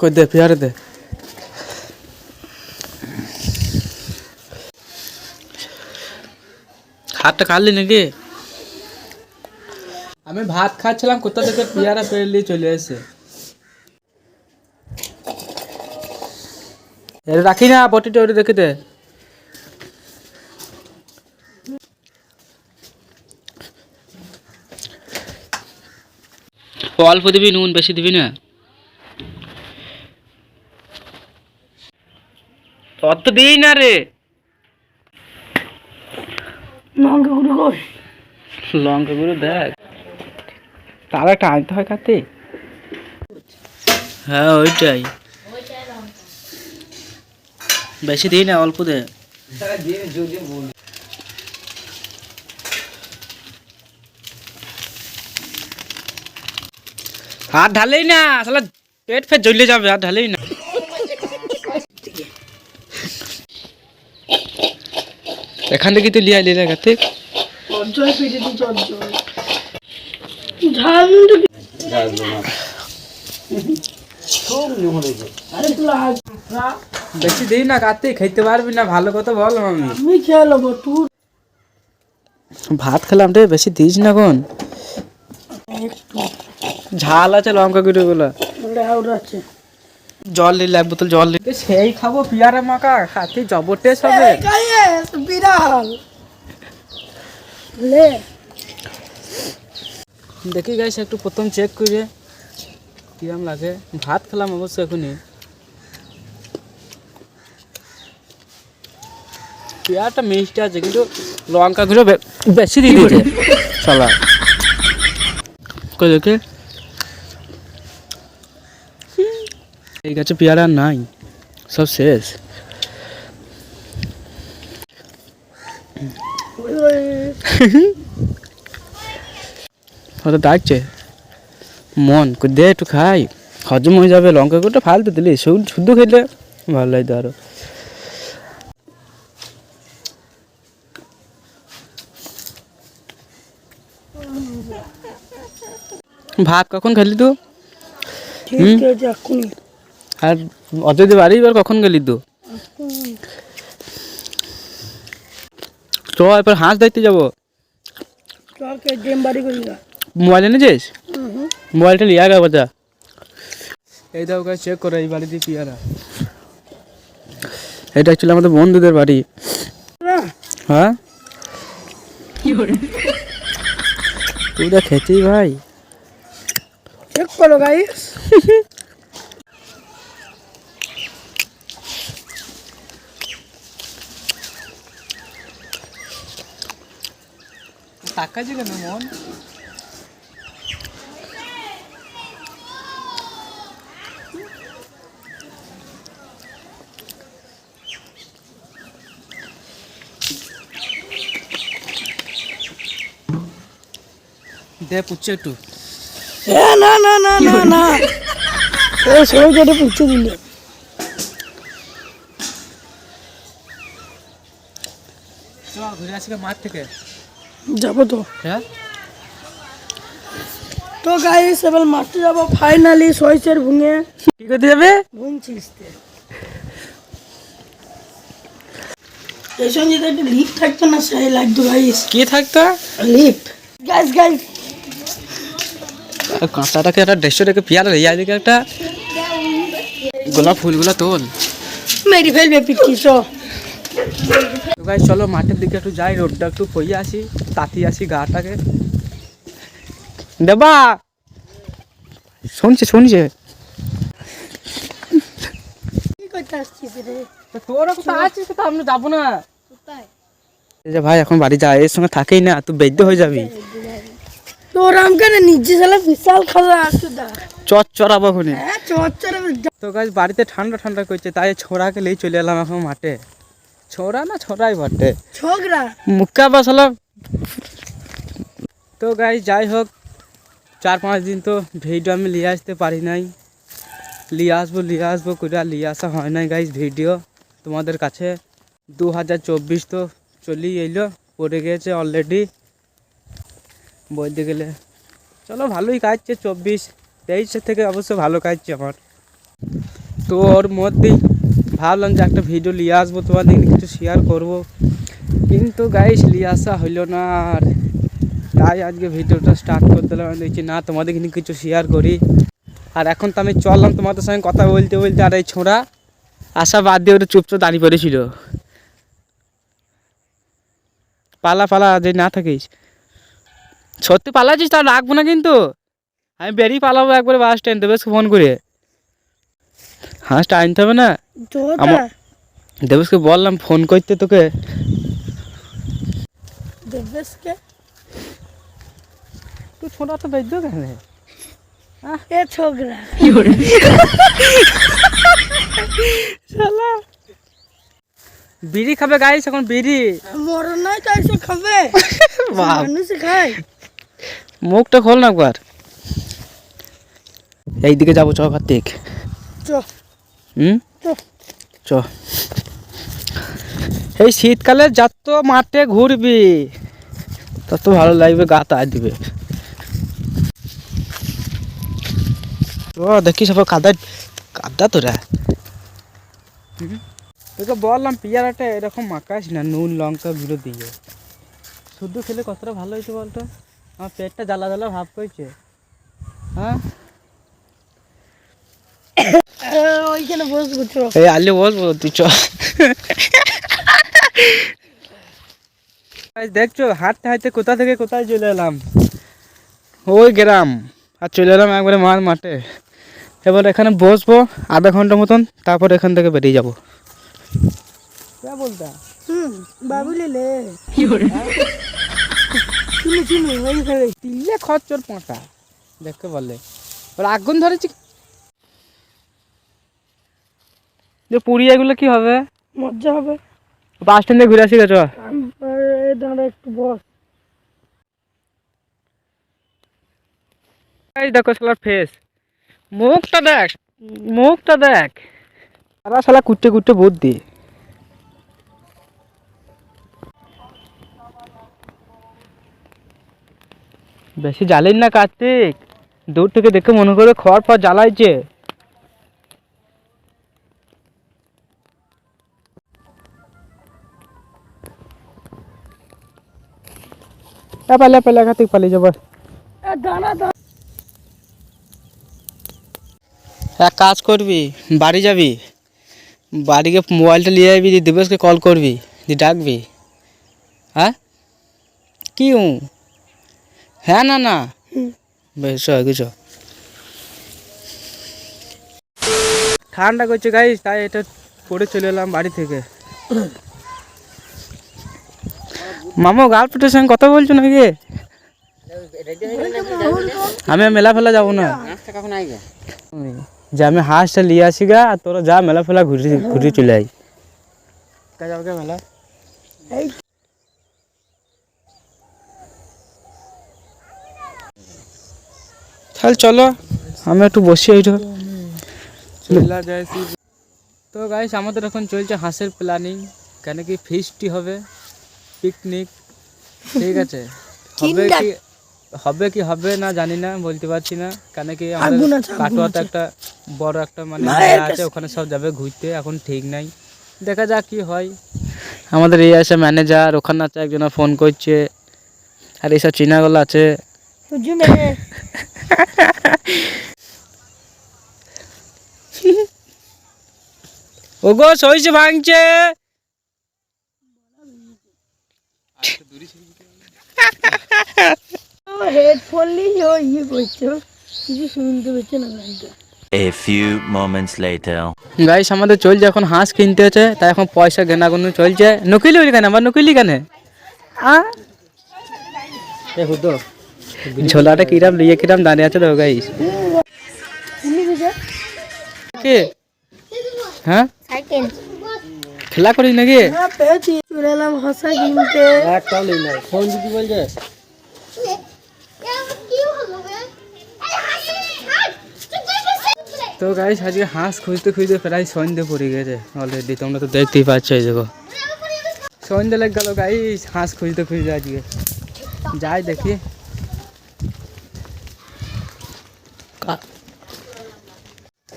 কই দে পেয়ারে দে। হাতটা কাটলি নাকি? আমি ভাত খাচ্ছিলাম কোথা থেকে পেয়ারা পেরলি চলে এসে। এটা রাখি না বটিটা ওটা রেখে দে। অল্প দিবি নুন বেশি দিবি না? অত দিই না রে লঙ্কা গুঁড়ো কই লঙ্কা গুঁড়ো দেখ। তার একটা আনতে হয় কাতে। হ্যাঁ ওইটাই। বেশি দিই না অল্প দে। হাত ঢালেই না আসলে পেট ফেট জ্বলে যাবে হাত ঢালেই না। এখান থেকে তুই লিয়া তো আরে তুলা বেশি দিই না কাতে খাইতে পারবি না ভালো কথা বল আমি আমি খেয়ে নেব তুই। ভাত খেলাম রে বেশি দিস না কোন। ঝাল আছে লঙ্কা গুঁড়ো গুলো আছে। জল নিলে এক বোতল জল নিলে। সেই খাব পিয়ারা মাখা খাতে জবরটেস হবে। বিড়াল। লে। দেখি গাইস একটু প্রথম চেক করে। কিরম লাগে। ভাত খেলাম অবশ্য এখনই। পেয়ারাটা মিষ্টি আছে কিন্তু লঙ্কা গুঁড়ো বে- বেশি দিয়ে দিয়েছে দেখে। এই গাছে পেয়ারা আর নাই সব শেষ। ডাকছে মন দে একটু খাই। হজম হয়ে যাবে লঙ্কা গুঁড়োটা ফালতু দিলি শুধু শুধু খেলে ভালো লাগতো আরও। ভাত কখন খেলি তুই? আর অযোধ্যা বাড়ি এবার কখন গেলি তো? চ এবার হাঁস দেখতে যাব? মোবাইল এনেছিস? মোবাইলটা লিয়া গা বাজা। এই দাও গাছ চেক করে এই বাড়িতে পিয়ারা এটা অ্যাকচুয়ালি আমাদের বন্ধুদের বাড়ি। হ্যাঁ? তুইটা খেতেই ভাই। চেক করো গাইস তাকাইছি কেন মন দে পুচ্ছে একটু এ না না না না না ও সবাই কেটে পুচ্ছে দিলে চ ঘুরে আসি মাঠ থেকে যাব তো। হ্যাঁ? তো গাইস এবার মাঠে যাব ফাইনালি সইসের ভুঙে। কি করতে যাবে? ভুং ছিঁচতে এই সঙ্গে একটা লিফট থাকতো না সেই লাগতো গাইস কি থাকতো? লিফট গাইস গাইস কাঁচাটাকে একটা দেড়শো টাকা পেয়ারা রেয়া দিকে একটা। গোলাপ ফুলগুলো তোল। মেরি ফেলবে চো তো গাই চলো মাঠের দিকে একটু যাই রোডটা একটু পইয়ে আসি তাতি আসি গাটাকে। দেবা! শুনছে শুনছে। কি ভাই এখন বাড়ি যা এর সঙ্গে থাকেই না তুই বেদ্য হয়ে যাবি। তো গাছ বাড়িতে ঠান্ডা ঠান্ডা করছে তাই ছোড়াকে নিয়ে চলে এলাম এখন মাঠে। ছোড়া না ছড়াই বটে ছোকরা মুক্কা বাসালা তো গাই যাই হোক চার পাঁচ দিন তো ভিডিও আমি নিয়ে আসতে পারি নাই নিয়ে আসব নিয়ে আসব করে নিয়ে আসা হয় নাই গাইজ ভিডিও তোমাদের কাছে দু হাজার চব্বিশ তো চলেই এলো পড়ে গেছে অলরেডি বলতে গেলে চলো ভালোই কাজছে চব্বিশ তেইশের থেকে অবশ্য ভালো কাজছে আমার তো ওর মধ্যেই ভাবলাম যে একটা ভিডিও নিয়ে আসব, তোমাদের কিছু শেয়ার করব। কিন্তু গাইস নিয়ে আসা হইল না আর তাই আজকে ভিডিওটা স্টার্ট করতে দিলাম। দেখছি না, তোমাদের কিন্তু কিছু শেয়ার করি। আর এখন তো আমি চললাম তোমাদের সঙ্গে কথা বলতে বলতে, আর এই ছোঁড়া আশা বাদ দিয়ে ওটা চুপচাপ দাঁড়িয়ে পড়েছিল। পালা পালা, যে না থাকিস। সত্যি পালাচ্ছিস তা রাখব না কিন্তু। আমি বেরিয়ে পালাবো একবারে বাস স্ট্যান্ড দেবেশকে ফোন করে। হাঁসটা আনতে হবে না? আমার- দেবেশকে বললাম ফোন করতে তোকে। দেবেশকে? তুই ছোটা তো বেঁধো কেন এ ছোকরা শালা। বিড়ি খাবে গাইস এখন বিড়ি। মরণ নয় কাইসে খাবে। মানুষ খায়। মুখটা খোল না একবার। এইদিকে যাব চ কার্তিক চ হুম? চ। এই শীতকালে যত মাঠে ঘুরবি তত ভালো লাগবে গা তা দিবে। ও দেখি সব কাদা কাদা তোরা? তোকে বললাম পিয়ারাটা এরকম মাখাস না নুন লঙ্কা গুঁড়ো দিয়ে। শুধু খেলে কতটা ভালো হয়েছে বলতো? আমার পেটটা জ্বালা জ্বালা ভাব করছে। হ্যাঁ এ, বলব তুই চ Guys, দেখছ? হাঁটতে হাঁটতে কোথা থেকে কোথায় চলে এলাম? ওই গ্রাম। আর চলে এলাম একবারে মার মাঠে এবার এখানে বসবো আধা ঘণ্টা মতন তারপর এখান থেকে বেরিয়ে যাব। কে বলতা হুম বাবুলি লে। চিনি চিনি তিলে খরচর পাঁটা। দেখতে ওর আগুন ধরেছি যে পুরী এগুলো কি হবে? মজা হবে। বাস স্ট্যান্ডে ঘুরে আসি গেছো? দাঁড়া একটু বস। এই দেখো শালার ফেস মুখটা দেখ মুখটা দেখ। সারা শালা কুটতে কুটে বুদ্ধি। বেশি জ্বালেন না কার্তিক। দূর থেকে দেখে মনে করে খড় ফড় জ্বালাইছে। এ পালে পালে কার্তিক পালিয়ে যাব। এক কাজ করবি বাড়ি যাবি। বাড়িকে মোবাইলটা নিয়ে যাবি দিয়ে দিবসকে কল করবি দিয়ে ডাকবি। হ্যাঁ? কি হ্যাঁ না না। বেশ কিছু ঠান্ডা করছে গাইস তাই এটা পরে চলে এলাম বাড়ি থেকে। মামা গার্লফ্রেন্ডের সঙ্গে কথা বলছো নাকি? আমি মেলা ফেলা যাব না। যে আমি হাঁসটা নিয়ে আসি গা আর তোরা যা মেলা ফেলা ঘুরে ঘুরে চলে আই মেলা? তাহলে চলো। আমি একটু বসি এইটা তো। গাইস আমাদের এখন চলছে হাঁসের প্ল্যানিং কেন কি ফিস্টি হবে। পিকনিক ঠিক আছে। হবে কি হবে কি হবে না জানি না বলতে পারছি না। কেন কি আমাদের কাটোয়াতে একটা বড় একটা মানে আছে ওখানে সব যাবে ঘুরতে এখন ঠিক নাই। দেখা যাক কি হয়। আমাদের এই আছে ম্যানেজার ওখানে আছে একজন ফোন করছে আর এইসব চিনাগুলো আছে। ওগো সইছে ভাঙছে। হেডফোন নিয়ে ও ইয়ে করছ। কিছু শুনতে পাচ্ছে না গানটা A few moments later. Guys আমাদের চলছে এখন হাঁস কিনতে হচ্ছে তাই এখন পয়সা গেনাগুনো চলছে। নকিলি হলি কেন? আমার নকিলি কেন? ঝোলাটা কিরাম লিয়ে কিরাম দাঁড়িয়ে আছে তো গাইস কি? হ্যাঁ? সাইকেল। খেলা করিস নাকি? হ্যাঁ পেয়েছি। চলে এলাম হাসা কিনতে একটাও নেই নাই ফোন দিদি বলছে। তো গাইস আজকে হাঁস খুঁজতে খুঁজতে প্রায় সন্ধ্যে পড়ে গেছে অলরেডি তোমরা তো দেখতেই পাচ্ছ এই দেখো। সন্ধ্যে লেগে গেল গাইস হাঁস খুঁজতে খুঁজতে আজকে। যাই দেখি।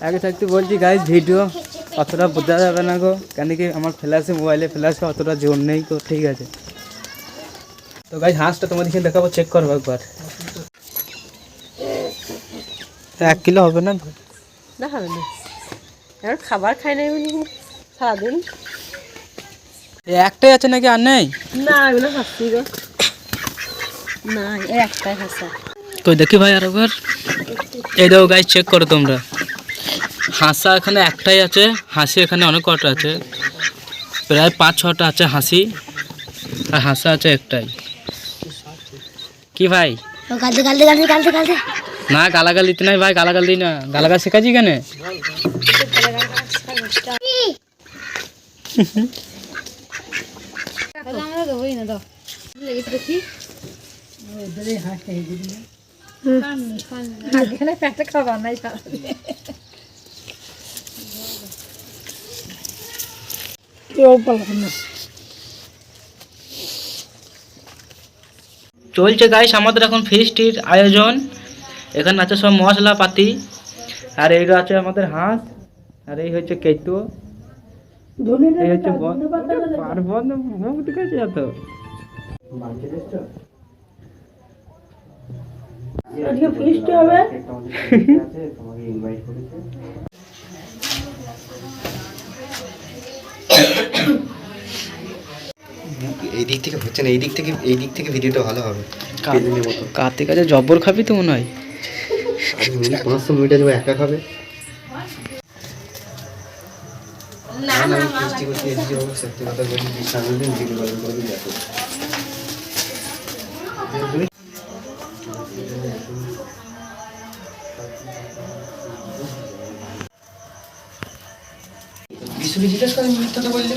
আগে থাকতে বলছি গাইজ ভিডিও অতটা বোঝা যাবে না গো। কেন কি আমার ফ্ল্যাশে মোবাইলে ফ্ল্যাশে অতটা জোর নেই তো ঠিক আছে। তো গাইজ হাঁসটা তোমাদেরকে দেখাবো চেক করব একবার। এক কিলো হবে না দেখাবে না এবার খাবার খাই নাই সারাদিন। একটাই আছে নাকি আর নেই? না এগুলো হাসছি গো। না এই একটাই হাসা কই দেখি ভাই আর একবার এই দেখো গাইজ চেক করো তোমরা। হাঁসা এখানে একটাই আছে হাসি এখানে অনেক কটা আছে। প্রায় পাঁচ ছটা আছে হাসি আর হাঁসা আছে একটাই। কি ভাই? না গালাগাল দিতে নাই ভাই গালাগাল দিই না। গালাগাল শেখাচ্ছি কেন? খাবার নাই চলছে গাইস আমাদের এখন ফিস্টির আয়োজন। এখানে আছে সব মশলা পাতি আর এইটা আছে আমাদের হাঁস আর এই হচ্ছে কেতু এই হচ্ছে বন- মুখ দেখাচ্ছে এত? আজকে ফিস্ট হবে। এই দিক থেকে হচ্ছে না এই দিক থেকে এই দিক থেকে ভিডিওটা ভালো হবে। বেলুনের মতো। কার্তিক আছে জব্বর খাবি তো মনে হয়? পাঁচশো মিনিটে যাব একা খাবে। না না আমি করতে এসেছি বাবু সত্যি কথা বলি সামনের ভিডিও কল করে দেখো বিশুলি জিজ্ঞেস করেন মিথ্যাটা বললে।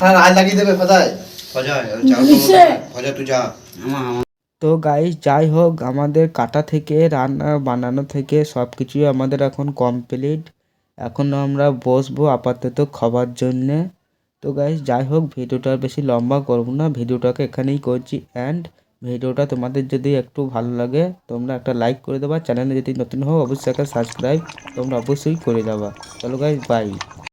হ্যাঁ আজ লাগিয়ে দেবে কোথায়? তো গাইস যাই হোক আমাদের কাটা থেকে রান্না বানানো থেকে সব কিছুই আমাদের এখন কমপ্লিট এখন আমরা বসবো আপাতত খাবার জন্যে। তো গাইস যাই হোক ভিডিওটা আর বেশি লম্বা করব না। ভিডিওটাকে এখানেই করছি অ্যান্ড ভিডিওটা তোমাদের যদি একটু ভালো লাগে তোমরা একটা লাইক করে দেবা। চ্যানেলে যদি নতুন হও অবশ্যই একটা সাবস্ক্রাইব তোমরা অবশ্যই করে দেবা। চলো গাইস বাই